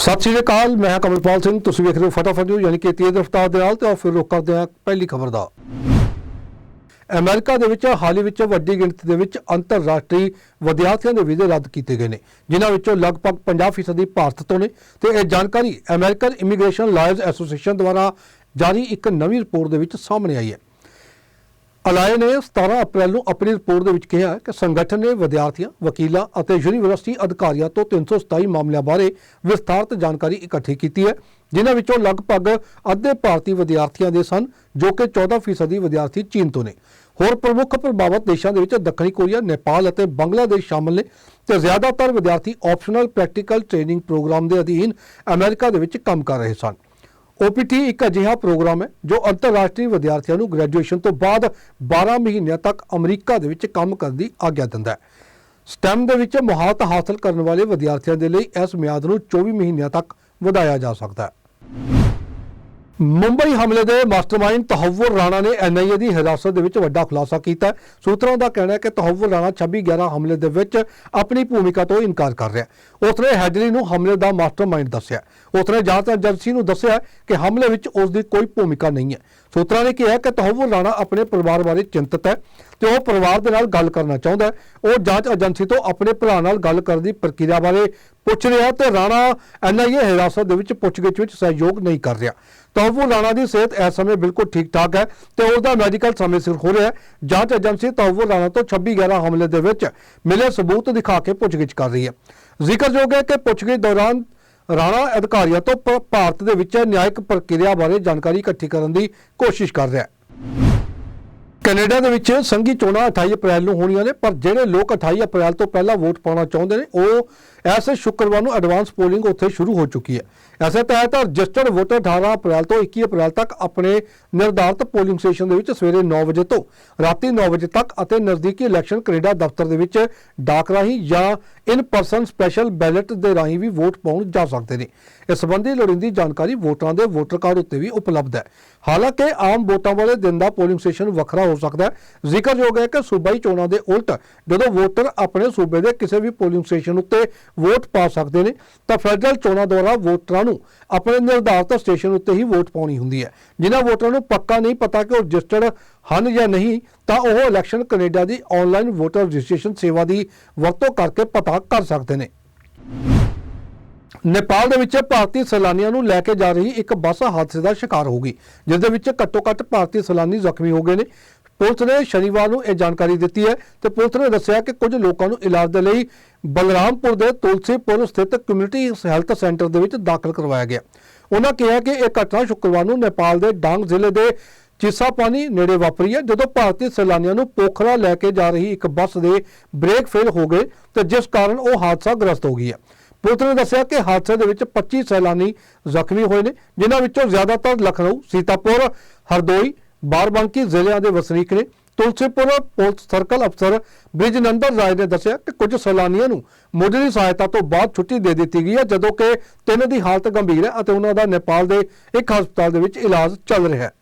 ਸਤਿ ਸ਼੍ਰੀ ਅਕਾਲ, ਮੈਂ ਕਮਲਪਾਲ ਸਿੰਘ, ਤੁਸੀਂ ਵੇਖ ਰਹੇ ਹੋ ਫਟਾਫਟ ਨਿਊਜ਼, ਯਾਨੀ ਕਿ ਤੇਜ਼ ਰਫ਼ਤਾਰ ਦੇ ਨਾਲ ਤੇ ਆਓ ਫਿਰ ਰੁਕ ਕਰਦੇ ਹਾਂ ਪਹਿਲੀ ਖਬਰ ਦਾ। ਅਮਰੀਕਾ ਦੇ ਵਿੱਚ ਹਾਲ ਹੀ ਵਿੱਚ ਵੱਡੀ ਗਿਣਤੀ ਦੇ ਵਿੱਚ ਅੰਤਰਰਾਸ਼ਟਰੀ ਵਿਦਿਆਰਥੀਆਂ ਦੇ ਵੀਜ਼ੇ ਰੱਦ ਕੀਤੇ ਗਏ ਨੇ, ਜਿਨ੍ਹਾਂ ਵਿੱਚੋਂ ਲਗਭਗ 50% ਭਾਰਤ ਤੋਂ ਨੇ ਤੇ ਇਹ ਜਾਣਕਾਰੀ ਅਮਰੀਕਨ ਇਮੀਗ੍ਰੇਸ਼ਨ ਲਾਇਰਸ ਐਸੋਸੀਏਸ਼ਨ ਦੁਆਰਾ ਜਾਰੀ ਇੱਕ ਨਵੀਂ ਰਿਪੋਰਟ ਦੇ ਵਿੱਚ ਸਾਹਮਣੇ ਆਈ ਹੈ। ਅਲਾਏ ਨੇ 17 ਅਪ੍ਰੈਲ ਨੂੰ ਆਪਣੀ ਰਿਪੋਰਟ ਦੇ ਵਿੱਚ ਕਿਹਾ ਕਿ ਸੰਗਠਨ ਨੇ ਵਿਦਿਆਰਥੀਆਂ, ਵਕੀਲਾਂ ਅਤੇ ਯੂਨੀਵਰਸਿਟੀ ਅਧਿਕਾਰੀਆਂ ਤੋਂ 327 ਮਾਮਲਿਆਂ ਬਾਰੇ ਵਿਸਥਾਰਤ ਜਾਣਕਾਰੀ ਇਕੱਠੀ ਕੀਤੀ ਹੈ, ਜਿਨ੍ਹਾਂ ਵਿੱਚੋਂ ਲਗਭਗ ਅੱਧੇ ਭਾਰਤੀ ਵਿਦਿਆਰਥੀਆਂ ਦੇ ਸਨ, ਜੋ ਕਿ 14% ਵਿਦਿਆਰਥੀ ਚੀਨ ਤੋਂ ਨੇ। ਹੋਰ ਪ੍ਰਮੁੱਖ ਪ੍ਰਭਾਵਿਤ ਦੇਸ਼ਾਂ ਦੇ ਵਿੱਚ ਦੱਖਣੀ ਕੋਰੀਆ, ਨੇਪਾਲ ਅਤੇ ਬੰਗਲਾਦੇਸ਼ ਸ਼ਾਮਲ ਨੇ ਤੇ ਜ਼ਿਆਦਾਤਰ ਵਿਦਿਆਰਥੀ ਆਪਸ਼ਨਲ ਪ੍ਰੈਕਟੀਕਲ ਟ੍ਰੇਨਿੰਗ ਪ੍ਰੋਗਰਾਮ ਦੇ ਅਧੀਨ ਅਮਰੀਕਾ ਦੇ ਵਿੱਚ ਕੰਮ ਕਰ ਰਹੇ ਸਨ। OPT ਇੱਕ ਅਜਿਹਾ ਪ੍ਰੋਗਰਾਮ ਹੈ ਜੋ ਅੰਤਰਰਾਸ਼ਟਰੀ ਵਿਦਿਆਰਥੀਆਂ ਨੂੰ ਗ੍ਰੈਜੂਏਸ਼ਨ ਤੋਂ ਬਾਅਦ 12 ਮਹੀਨਿਆਂ ਤੱਕ ਅਮਰੀਕਾ ਦੇ ਵਿੱਚ ਕੰਮ ਕਰਨ ਦੀ ਆਗਿਆ ਦਿੰਦਾ ਹੈ। STEM ਦੇ ਵਿੱਚ ਮੁਹਾਰਤ ਹਾਸਲ ਕਰਨ ਵਾਲੇ ਵਿਦਿਆਰਥੀਆਂ ਦੇ ਲਈ ਇਸ ਮਿਆਦ ਨੂੰ 24 ਮਹੀਨਿਆਂ ਤੱਕ ਵਧਾਇਆ ਜਾ ਸਕਦਾ ਹੈ। ਮੁੰਬਈ ਹਮਲੇ ਦੇ ਮਾਸਟਰਮਾਈਂਡ ਤਹਵਰ ਰਾਣਾ ਨੇ ਐਨਆਈਏ ਦੀ ਹਿਰਾਸਤ ਦੇ ਵਿੱਚ ਵੱਡਾ ਖੁਲਾਸਾ ਕੀਤਾ। ਸੂਤਰਾਂ ਦਾ ਕਹਿਣਾ ਹੈ ਕਿ ਤਹਵਰ ਰਾਣਾ 26/11 ਹਮਲੇ ਦੇ ਵਿੱਚ ਆਪਣੀ ਭੂਮਿਕਾ ਤੋਂ ਇਨਕਾਰ ਕਰ ਰਿਹਾ ਹੈ। ਉਸਨੇ ਹੈਡਲੀ ਨੂੰ ਹਮਲੇ ਦਾ ਮਾਸਟਰਮਾਈਂਡ ਦੱਸਿਆ ਉਸਨੇ ਜਾਂਚ ਏਜੰਸੀ ਨੂੰ ਦੱਸਿਆ ਕਿ ਹਮਲੇ ਵਿੱਚ ਉਸ ਦੀ ਕੋਈ ਭੂਮਿਕਾ ਨਹੀਂ ਹੈ। ਸੂਤਰਾਂ ਨੇ ਕਿਹਾ ਕਿ ਤਹੱਵੁਰ ਰਾਣਾ ਆਪਣੇ ਪਰਿਵਾਰ ਬਾਰੇ ਚਿੰਤਤ ਹੈ ਤੇ ਉਹ ਪਰਿਵਾਰ ਦੇ ਨਾਲ ਗੱਲ ਕਰਨਾ ਚਾਹੁੰਦਾ ਹੈ। ਉਹ ਜਾਂਚ ਏਜੰਸੀ ਤੋਂ ਆਪਣੇ ਭਰਾ ਨਾਲ ਗੱਲ ਕਰਨ ਦੀ ਪ੍ਰਕਿਰਿਆ ਬਾਰੇ ਪੁੱਛ ਰਿਹਾ ਤੇ ਰਾਣਾ ਐਨਆਈਏ ਹਿਰਾਸਤ ਦੇ ਵਿੱਚ ਪੁੱਛਗਿੱਛ ਵਿੱਚ ਸਹਿਯੋਗ ਨਹੀਂ ਕਰ ਰਿਹਾ। ਤਹੱਵੁਰ ਰਾਣਾ ਦੀ ਸਿਹਤ ਇਸ ਸਮੇਂ ਬਿਲਕੁਲ ਠੀਕ ਠਾਕ ਹੈ ਤੇ ਉਸ ਦਾ ਮੈਡੀਕਲ ਸਮੇਂ ਸਿਰ ਹੋ ਰਿਹਾ ਹੈ। ਜਾਂਚ ਏਜੰਸੀ ਤਹੱਵੁਰ ਰਾਣਾ ਤੋਂ 26/11 ਹਮਲੇ ਦੇ ਵਿੱਚ ਮਿਲੇ ਸਬੂਤ ਦਿਖਾ ਕੇ ਪੁੱਛਗਿੱਛ ਕਰ ਰਹੀ ਹੈ। ਜ਼ਿਕਰਯੋਗ ਹੈ ਕਿ ਪੁੱਛਗਿੱਛ ਦੌਰਾਨ ਰਾਣਾ ਅਧਿਕਾਰੀਆਂ ਤੋਂ ਭਾਰਤ ਦੇ ਵਿੱਚ ਨਿਆਇਕ ਪ੍ਰਕਿਰਿਆ ਬਾਰੇ ਜਾਣਕਾਰੀ ਇਕੱਠੀ ਕਰਨ ਦੀ ਕੋਸ਼ਿਸ਼ ਕਰ ਰਿਹਾ ਹੈ। ਕੈਨੇਡਾ ਦੇ ਵਿੱਚ ਸੰਘੀ ਚੋਣਾਂ 28 ਅਪ੍ਰੈਲ ਨੂੰ ਹੋਣੀਆਂ ਨੇ, ਪਰ ਜਿਹੜੇ ਲੋਕ 28 ਅਪ੍ਰੈਲ ਤੋਂ ਪਹਿਲਾਂ ਵੋਟ ਪਾਉਣਾ ਚਾਹੁੰਦੇ ਨੇ, ਉਹ ਐਸੇ ਸ਼ੁੱਕਰਵਾਰ ਨੂੰ ਐਡਵਾਂਸ ਪੋਲਿੰਗ ਉੱਥੇ ਸ਼ੁਰੂ ਹੋ ਚੁੱਕੀ ਹੈ। ਐਸੇ ਤਹਿਤ ਰਜਿਸਟਰਡ ਵੋਟਰ 18 ਅਪ੍ਰੈਲ ਤੋਂ 21 ਅਪ੍ਰੈਲ ਤੱਕ ਆਪਣੇ ਨਿਰਧਾਰਤ ਪੋਲਿੰਗ ਸਟੇਸ਼ਨ ਦੇ ਵਿੱਚ ਸਵੇਰੇ 9 ਵਜੇ ਤੋਂ ਰਾਤੀ 9 ਵਜੇ ਤੱਕ ਅਤੇ ਨਜ਼ਦੀਕੀ ਇਲੈਕਸ਼ਨ ਕੈਨੇਡਾ ਦਫ਼ਤਰ ਦੇ ਵਿੱਚ ਡਾਕ ਰਾਹੀਂ ਜਾਂ ਇਨ ਪਰਸਨ ਸਪੈਸ਼ਲ ਬੈਲਟ ਦੇ ਰਾਹੀਂ ਵੀ ਵੋਟ ਪਾਉਣ ਜਾ ਸਕਦੇ ਨੇ। ਇਸ ਸੰਬੰਧੀ ਲੋੜੀਂਦੀ ਜਾਣਕਾਰੀ ਵੋਟਰਾਂ ਦੇ ਵੋਟਰ ਕਾਰਡ ਉੱਤੇ ਵੀ ਉਪਲਬਧ ਹੈ। ਹਾਲਾਂਕਿ ਆਮ ਵੋਟਾਂ ਵਾਲੇ ਦਿਨ ਦਾ ਪੋਲਿੰਗ ਸਟੇਸ਼ਨ ਵੱਖਰਾ ਹੋ ਸਕਦਾ ਹੈ। ਜ਼ਿਕਰਯੋਗ ਹੈ ਕਿ ਸੂਬਾਈ ਚੋਣਾਂ ਦੇ ਉਲਟ ਜਦੋਂ ਵੋਟਰ ਆਪਣੇ ਸੂਬੇ ਦੇ ਕਿਸੇ ਵੀ ਪੋਲਿੰਗ ਸਟੇਸ਼ਨ ਉੱਤੇ ਵੋਟ ਪਾ ਸਕਦੇ ਨੇ, ਤਾਂ ਫੈਡਰਲ ਚੋਣਾਂ ਦੁਆਰਾ ਵੋਟਰਾਂ ਨੂੰ ਆਪਣੇ ਨਿਰਧਾਰਤ ਸਟੇਸ਼ਨ ਉੱਤੇ ਹੀ ਵੋਟ ਪਾਉਣੀ ਹੁੰਦੀ ਹੈ। ਜਿਨ੍ਹਾਂ ਵੋਟਰਾਂ ਨੂੰ ਪੱਕਾ ਨਹੀਂ ਪਤਾ ਕਿ ਉਹ ਰਜਿਸਟਰਡ ਹਨ ਜਾਂ ਨਹੀਂ, ਤਾਂ ਉਹ ਇਲੈਕਸ਼ਨ ਕੈਨੇਡਾ ਦੀ ਆਨਲਾਈਨ ਵੋਟਰ ਰਜਿਸਟ੍ਰੇਸ਼ਨ ਸੇਵਾ ਦੀ ਵਰਤੋਂ ਕਰਕੇ ਪਤਾ ਕਰ ਸਕਦੇ ਨੇ। ਨੇਪਾਲ ਦੇ ਵਿੱਚ ਭਾਰਤੀ ਸੈਲਾਨੀਆਂ ਨੂੰ ਲੈ ਕੇ ਜਾ ਰਹੀ ਇੱਕ ਬੱਸ ਹਾਦਸੇ ਦਾ ਸ਼ਿਕਾਰ ਹੋ ਗਈ, ਜਿਸ ਦੇ ਵਿੱਚ ਘੱਟੋ-ਘੱਟ ਭਾਰਤੀ ਸੈਲਾਨੀ ਜ਼ਖਮੀ ਹੋ ਗਏ ਨੇ। ਪੁਲਿਸ ਨੇ ਸ਼ਨੀਵਾਰ ਨੂੰ ਇਹ ਜਾਣਕਾਰੀ ਦਿੱਤੀ ਹੈ ਤੇ ਪੁਲਿਸ ਨੇ ਦੱਸਿਆ ਕਿ ਕੁਝ ਲੋਕਾਂ ਨੂੰ ਇਲਾਜ ਦੇ ਲਈ ਬਲਰਾਮਪੁਰ ਦੇ ਤੁਲਸੀਪੁਰ ਸਥਿਤ ਕਮਿਊਨਿਟੀ ਹੈਲਥ ਸੈਂਟਰ ਦੇ ਵਿੱਚ ਦਾਖਲ ਕਰਵਾਇਆ ਗਿਆ। ਉਹਨਾਂ ਕਿਹਾ ਕਿ ਇਹ ਘਟਨਾ ਸ਼ੁੱਕਰਵਾਰ ਨੂੰ ਨੇਪਾਲ ਦੇ ਡਾਂਗ ਜ਼ਿਲ੍ਹੇ ਦੇ ਚਿਸਾਪਾਨੀ ਨੇੜੇ ਵਾਪਰੀ ਹੈ, ਜਦੋਂ ਭਾਰਤੀ ਸੈਲਾਨੀਆਂ ਨੂੰ ਪੋਖਰਾ ਲੈ ਕੇ ਜਾ ਰਹੀ ਇੱਕ ਬੱਸ ਦੇ ਬ੍ਰੇਕ ਫੇਲ ਹੋ ਗਏ ਤੇ ਜਿਸ ਕਾਰਨ ਉਹ ਹਾਦਸਾ ਗ੍ਰਸਤ ਹੋ ਗਈ ਹੈ। ਪੁਲਿਸ ਨੇ ਦੱਸਿਆ ਕਿ ਹਾਦਸੇ ਦੇ ਵਿੱਚ 25 ਸੈਲਾਨੀ ਜ਼ਖਮੀ ਹੋਏ ਨੇ, ਜਿਨ੍ਹਾਂ ਵਿੱਚੋਂ ਜ਼ਿਆਦਾਤਰ ਲਖਨਊ, ਸੀਤਾਪੁਰ, ਹਰਦੋਈ ਬਾਰਬੰਕੀ ਜ਼ਿਲ੍ਹਿਆਂ ਦੇ ਵਸਨੀਕ ਨੇ। ਤੁਲਸੀਪੁਰ ਪੁਲਿਸ ਸਰਕਲ ਅਫਸਰ ਬ੍ਰਿਜਨੰਦਰ ਰਾਏ ਨੇ ਦੱਸਿਆ ਕਿ ਕੁਝ ਸੈਲਾਨੀਆਂ ਨੂੰ ਮੁੱਢਲੀ ਸਹਾਇਤਾ ਤੋਂ ਬਾਅਦ ਛੁੱਟੀ ਦੇ ਦਿੱਤੀ ਗਈ ਹੈ, ਜਦੋਂ ਕਿ ਤਿੰਨ ਦੀ ਹਾਲਤ ਗੰਭੀਰ ਹੈ ਅਤੇ ਉਹਨਾਂ ਦਾ ਨੇਪਾਲ ਦੇ ਇੱਕ ਹਸਪਤਾਲ ਦੇ ਵਿੱਚ ਇਲਾਜ ਚੱਲ ਰਿਹਾ ਹੈ।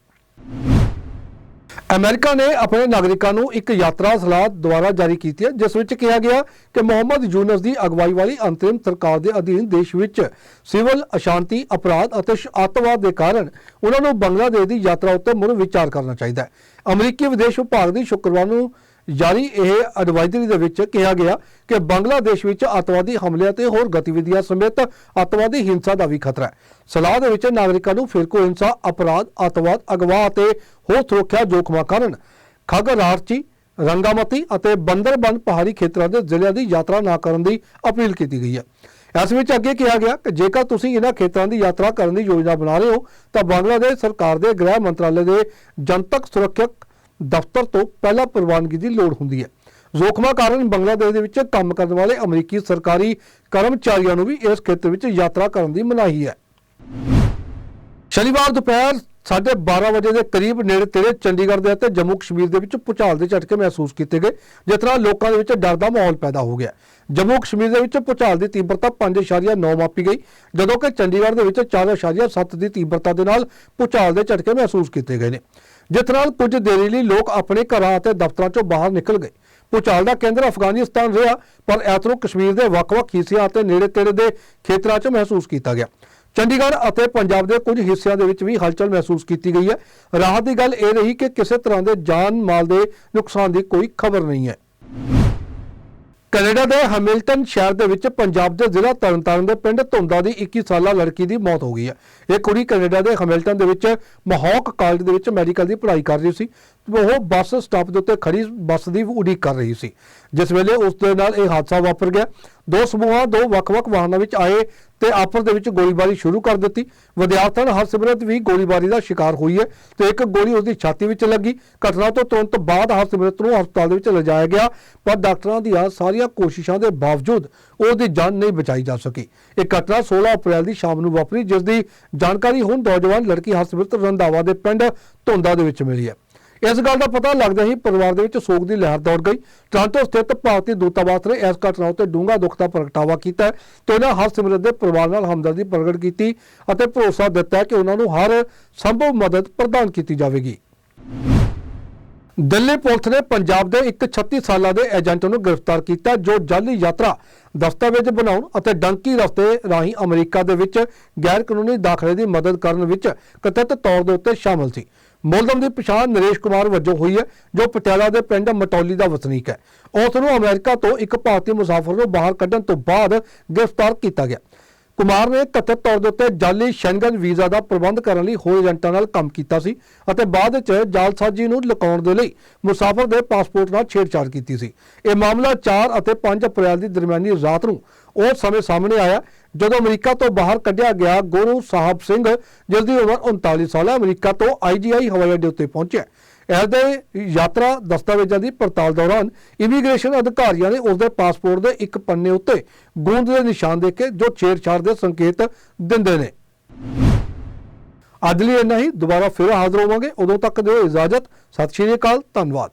ਅਮਰੀਕਾ ਨੇ ਆਪਣੇ ਨਾਗਰਿਕਾਂ ਨੂੰ ਇੱਕ ਯਾਤਰਾ ਸਲਾਹ ਦੁਆਰਾ ਜਾਰੀ ਕੀਤੀ ਹੈ, ਜਿਸ ਵਿੱਚ ਕਿਹਾ ਗਿਆ ਕਿ ਮੁਹੰਮਦ ਯੂਨਸ ਦੀ ਅਗਵਾਈ ਵਾਲੀ ਅੰਤਰਿਮ ਸਰਕਾਰ ਦੇ ਅਧੀਨ ਦੇਸ਼ ਵਿੱਚ ਸਿਵਲ ਅਸ਼ਾਂਤੀ, ਅਪਰਾਧ ਅਤੇ ਅੱਤਵਾਦ ਦੇ ਕਾਰਨ ਉਹਨਾਂ ਨੂੰ ਬੰਗਲਾਦੇਸ਼ ਦੀ ਯਾਤਰਾ ਉੱਤੇ ਮੁੜ ਵਿਚਾਰ ਕਰਨਾ ਚਾਹੀਦਾ ਹੈ। ਅਮਰੀਕੀ ਵਿਦੇਸ਼ ਵਿਭਾਗ ਦੀ ਸ਼ੁੱਕਰਵਾਰ ਨੂੰ ਜਾਰੀ ਇਹ ਐਡਵਾਈਜ਼ਰੀ ਦੇ ਵਿੱਚ ਕਿਹਾ ਗਿਆ ਕਿ ਬੰਗਲਾਦੇਸ਼ ਵਿੱਚ ਅੱਤਵਾਦੀ ਹਮਲਿਆਂ ਤੇ ਹੋਰ ਗਤੀਵਿਧੀਆਂ ਸਮੇਤ ਅੱਤਵਾਦੀ ਹਿੰਸਾ ਦਾ ਵੀ ਖਤਰਾ ਹੈ। ਸਲਾਹ ਦੇ ਵਿੱਚ ਨਾਗਰਿਕਾਂ ਨੂੰ ਫਿਰਕੂ ਹਿੰਸਾ, ਅਪਰਾਧ, ਅੱਤਵਾਦ, ਅਗਵਾ ਅਤੇ ਹੋਰ ਸੁਰੱਖਿਆ ਜੋਖਮਾਂ ਕਾਰਨ ਖਗਰਾਰਚੀ ਰੰਗਾਮਤੀ ਅਤੇ ਬੰਦਰਬੰਦ ਪਹਾੜੀ ਖੇਤਰਾਂ ਦੇ ਜ਼ਿਲ੍ਹਿਆਂ ਦੀ ਯਾਤਰਾ ਨਾ ਕਰਨ ਦੀ ਅਪੀਲ ਕੀਤੀ ਗਈ ਹੈ। ਇਸ ਵਿੱਚ ਅੱਗੇ ਕਿਹਾ ਗਿਆ ਕਿ ਜੇਕਰ ਤੁਸੀਂ ਇਹਨਾਂ ਖੇਤਰਾਂ ਦੀ ਯਾਤਰਾ ਕਰਨ ਦੀ ਯੋਜਨਾ ਬਣਾ ਰਹੇ ਹੋ, ਤਾਂ ਬੰਗਲਾਦੇਸ਼ ਸਰਕਾਰ ਦੇ ਗ੍ਰਹਿ ਮੰਤਰਾਲੇ ਦੇ ਜਨਤਕ ਸੁਰੱਖਿਅਕ ਦਫ਼ਤਰ ਤੋਂ ਪਹਿਲਾਂ ਪ੍ਰਵਾਨਗੀ ਦੀ ਲੋੜ ਹੁੰਦੀ ਹੈ। ਜ਼ੋਖਮਾਂ ਕਾਰਨ ਬੰਗਲਾਦੇਸ਼ ਦੇ ਵਿੱਚ ਕੰਮ ਕਰਨ ਵਾਲੇ ਅਮਰੀਕੀ ਸਰਕਾਰੀ ਕਰਮਚਾਰੀਆਂ ਨੂੰ ਵੀ ਇਸ ਖੇਤਰ ਵਿੱਚ ਯਾਤਰਾ ਕਰਨ ਦੀ ਮਨਾਹੀ ਹੈ। ਸ਼ਨੀਵਾਰ ਦੁਪਹਿਰ 12:30 ਵਜੇ ਦੇ ਕਰੀਬ ਨੇੜੇ ਤੇੜੇ ਚੰਡੀਗੜ੍ਹ ਦੇ ਅਤੇ ਜੰਮੂ ਕਸ਼ਮੀਰ ਦੇ ਵਿੱਚ ਭੂਚਾਲ ਦੇ ਝਟਕੇ ਮਹਿਸੂਸ ਕੀਤੇ ਗਏ, ਜਿਸ ਤਰ੍ਹਾਂ ਲੋਕਾਂ ਦੇ ਵਿੱਚ ਡਰ ਦਾ ਮਾਹੌਲ ਪੈਦਾ ਹੋ ਗਿਆ। ਜੰਮੂ ਕਸ਼ਮੀਰ ਦੇ ਵਿੱਚ ਭੂਚਾਲ ਦੀ ਤੀਬਰਤਾ 5.9 ਮਾਪੀ ਗਈ, ਜਦੋਂ ਕਿ ਚੰਡੀਗੜ੍ਹ ਦੇ ਵਿੱਚ 4.7 ਦੀ ਤੀਬਰਤਾ ਦੇ ਨਾਲ ਭੂਚਾਲ ਦੇ ਝਟਕੇ ਮਹਿਸੂਸ ਕੀਤੇ ਗਏ ਨੇ। ਜਿਸ ਨਾਲ ਕੁਝ ਦੇਰੀ ਲਈ ਲੋਕ ਆਪਣੇ ਘਰਾਂ ਅਤੇ ਦਫ਼ਤਰਾਂ ਚੋਂ ਬਾਹਰ ਨਿਕਲ ਗਏ। ਭੂਚਾਲ ਦਾ ਕੇਂਦਰ ਅਫਗਾਨਿਸਤਾਨ ਰਿਹਾ, ਪਰ ਐਤਰੋਂ ਕਸ਼ਮੀਰ ਦੇ ਵੱਖ-ਵੱਖ ਹਿੱਸਿਆਂ ਅਤੇ ਨੇੜੇ-ਤੇੜੇ ਦੇ ਖੇਤਰਾਂ 'ਚ ਮਹਿਸੂਸ ਕੀਤਾ ਗਿਆ। ਚੰਡੀਗੜ੍ਹ ਅਤੇ ਪੰਜਾਬ ਦੇ ਕੁਝ ਹਿੱਸਿਆਂ ਦੇ ਵਿੱਚ ਵੀ ਹਲਚਲ ਮਹਿਸੂਸ ਕੀਤੀ ਗਈ ਹੈ। ਰਾਹਤ ਦੀ ਗੱਲ ਇਹ ਰਹੀ ਕਿ ਕਿਸੇ ਤਰ੍ਹਾਂ ਦੇ ਜਾਨ ਮਾਲ ਦੇ ਨੁਕਸਾਨ ਦੀ ਕੋਈ ਖਬਰ ਨਹੀਂ ਹੈ। ਕੈਨੇਡਾ ਦੇ ਹੈਮਿਲਟਨ ਸ਼ਹਿਰ ਦੇ ਵਿੱਚ ਪੰਜਾਬ ਦੇ ਜ਼ਿਲ੍ਹਾ ਤਰਨਤਾਰਨ ਦੇ ਪਿੰਡ ਧੁੰਦਾ ਦੀ 21 ਸਾਲਾ ਲੜਕੀ ਦੀ ਮੌਤ ਹੋ ਗਈ ਹੈ। ਇਹ ਕੁੜੀ ਕੈਨੇਡਾ ਦੇ ਹੈਮਿਲਟਨ ਦੇ ਵਿੱਚ ਮਹੌਕ ਕਾਲਜ ਦੇ ਵਿੱਚ ਮੈਡੀਕਲ ਦੀ ਪੜ੍ਹਾਈ ਕਰ ਰਹੀ ਸੀ। ਉਹ ਬੱਸ ਸਟਾਪ ਦੇ ਉੱਤੇ ਖੜੀ ਬੱਸ ਦੀ ਉਡੀਕ ਕਰ ਰਹੀ ਸੀ। ਜਿਸ ਵੇਲੇ ਉਸ ਦੇ ਨਾਲ ਇਹ ਹਾਦਸਾ ਵਾਪਰ ਗਿਆ। ਦੋ ਸਮੂਹਾਂ, ਦੋ ਵੱਖ-ਵੱਖ ਵਾਹਨਾਂ ਵਿੱਚ ਆਏ ਤੇ ਆਪਸ ਦੇ ਵਿੱਚ ਗੋਲੀਬਾਰੀ ਸ਼ੁਰੂ ਕਰ ਦਿੱਤੀ। ਵਿਦਿਆਰਥਣ ਹਰਸਿਮਰਤ ਵੀ ਗੋਲੀਬਾਰੀ ਦਾ ਸ਼ਿਕਾਰ ਹੋਈ ਹੈ ਤੇ ਇੱਕ ਗੋਲੀ ਉਸ ਦੀ ਛਾਤੀ ਵਿੱਚ ਲੱਗੀ। ਘਟਨਾ ਤੋਂ ਤੁਰੰਤ ਬਾਅਦ ਹਰਸਿਮਰਤ ਨੂੰ ਹਸਪਤਾਲ ਦੇ ਵਿੱਚ ਲਿਜਾਇਆ ਗਿਆ, ਪਰ ਡਾਕਟਰਾਂ ਦੀਆਂ ਸਾਰੀਆਂ ਕੋਸ਼ਿਸ਼ਾਂ ਦੇ ਬਾਵਜੂਦ ਉਸ ਦੀ ਜਾਨ ਨਹੀਂ ਬਚਾਈ ਜਾ ਸਕੀ। ਇਹ ਘਟਨਾ 16 ਅਪ੍ਰੈਲ ਦੀ ਸ਼ਾਮ ਨੂੰ ਵਾਪਰੀ, ਜਿਸ ਦੀ ਜਾਣਕਾਰੀ ਹੁਣ ਨੌਜਵਾਨ ਲੜਕੀ ਹਰਸਿਮਰਤ ਰੰਧਾਵਾ ਦੇ ਪਿੰਡ ਧੁੰਦਾ ਦੇ ਵਿੱਚ ਮਿਲੀ ਹੈ। ਇਸ ਗੱਲ ਦਾ ਪਤਾ ਲੱਗਦਾ ਹੀ ਪਰਿਵਾਰ ਦੇ ਵਿੱਚ ਸੋਗ ਦੀ ਲਹਿਰ ਦੌੜ ਗਈ। ਟ੍ਰਾਂਟੋ ਸਥਿਤ ਭਾਰਤੀ ਦੂਤਾਵਾਸ ਨੇ ਇਸ ਘਟਨਾ ਉੱਤੇ ਡੂੰਘਾ ਦੁੱਖ ਦਾ ਪ੍ਰਗਟਾਵਾ ਕੀਤਾ ਹੈ। ਤੇ ਉਹਨਾਂ ਹਰਸਿਮਰਤ ਦੇ ਪਰਿਵਾਰ ਨਾਲ ਹਮਦਰਦੀ ਪ੍ਰਗਟ ਕੀਤੀ ਅਤੇ ਭਰੋਸਾ ਦਿੱਤਾ ਕਿ ਉਹਨਾਂ ਨੂੰ ਹਰ ਸੰਭਵ ਮਦਦ ਪ੍ਰਦਾਨ ਕੀਤੀ ਜਾਵੇਗੀ। ਦਿੱਲੀ ਪੁਲਿਸ ਨੇ ਪੰਜਾਬ ਦੇ ਇੱਕ 36 ਸਾਲਾਂ ਦੇ ਏਜੰਟ ਨੂੰ ਗ੍ਰਿਫਤਾਰ ਕੀਤਾ, ਜੋ ਜਾਲੀ ਯਾਤਰਾ, ਦਸਤਾਵੇਜ਼ ਬਣਾਉਣ ਅਤੇ ਡੰਕੀ ਰਸਤੇ ਰਾਹੀਂ ਅਮਰੀਕਾ ਦੇ ਵਿੱਚ ਗੈਰ ਕਾਨੂੰਨੀ ਦਾਖਲੇ ਦੀ ਮਦਦ ਕਰਨ ਵਿੱਚ ਕਥਿਤ ਤੌਰ ਦੇ ਉੱਤੇ ਸ਼ਾਮਲ ਸੀ। ਮੁਲਜ਼ਮ ਦੀ ਪਛਾਣ ਨਰੇਸ਼ ਕੁਮਾਰ ਵਜੋਂ ਹੋਈ ਹੈ, ਜੋ ਪਟਿਆਲਾ ਦੇ ਪਿੰਡ ਮਟੌਲੀ ਦਾ ਵਸਨੀਕ ਹੈ। ਉਸ ਨੂੰ ਅਮਰੀਕਾ ਤੋਂ ਇੱਕ ਭਾਰਤੀ ਮੁਸਾਫਰ ਨੂੰ ਬਾਹਰ ਕੱਢਣ ਤੋਂ ਬਾਅਦ ਗ੍ਰਿਫਤਾਰ ਕੀਤਾ ਗਿਆ। ਕੁਮਾਰ ਨੇ ਕਥਿਤ ਤੌਰ ਦੇ ਉੱਤੇ ਜਾਲੀ ਸ਼ੈਂਗਨ ਵੀਜ਼ਾ ਦਾ ਪ੍ਰਬੰਧ ਕਰਨ ਲਈ ਹੋਰ ਏਜੰਟਾਂ ਨਾਲ ਕੰਮ ਕੀਤਾ ਸੀ ਅਤੇ ਬਾਅਦ ਵਿੱਚ ਜਾਲਸਾਜੀ ਨੂੰ ਲੁਕਾਉਣ ਦੇ ਲਈ ਮੁਸਾਫਰ ਦੇ ਪਾਸਪੋਰਟ ਨਾਲ ਛੇੜਛਾੜ ਕੀਤੀ ਸੀ। ਇਹ ਮਾਮਲਾ 4 ਅਤੇ 5 ਅਪ੍ਰੈਲ ਦੀ ਦਰਮਿਆਨੀ ਰਾਤ ਨੂੰ ਉਸ ਸਮੇਂ ਸਾਹਮਣੇ ਆਇਆ ਜਦੋਂ ਅਮਰੀਕਾ ਤੋਂ ਬਾਹਰ ਕੱਢਿਆ ਗਿਆ ਗੁਰੂ ਸਾਹਿਬ ਸਿੰਘ ਜਿਸ ਦੀ ਉਮਰ 39 ਸਾਲ ਹੈ, ਅਮਰੀਕਾ ਤੋਂ ਆਈਜੀਆਈ ਹਵਾਈ ਅੱਡੇ ਉੱਤੇ ਪਹੁੰਚਿਆ ਇਸ ਦੇ ਯਾਤਰਾ ਦਸਤਾਵੇਜ਼ਾਂ ਦੀ ਪੜਤਾਲ ਦੌਰਾਨ ਇਮੀਗ੍ਰੇਸ਼ਨ ਅਧਿਕਾਰੀਆਂ ਨੇ ਉਸ ਦੇ ਪਾਸਪੋਰਟ ਦੇ ਇੱਕ ਪੰਨੇ ਉੱਤੇ ਗੂੰਦ ਦੇ ਨਿਸ਼ਾਨ ਦੇ ਕੇ ਜੋ ਛੇੜਛਾੜ ਦੇ ਸੰਕੇਤ ਦਿੰਦੇ ਨੇ। ਅੱਜ ਲਈ ਇੰਨਾ ਹੀ, ਦੁਬਾਰਾ ਫਿਰ ਹਾਜ਼ਰ ਹੋਵਾਂਗੇ। ਉਦੋਂ ਤੱਕ ਦਿਓ ਇਜਾਜ਼ਤ। ਸਤਿ ਸ਼੍ਰੀ ਅਕਾਲ, ਧੰਨਵਾਦ।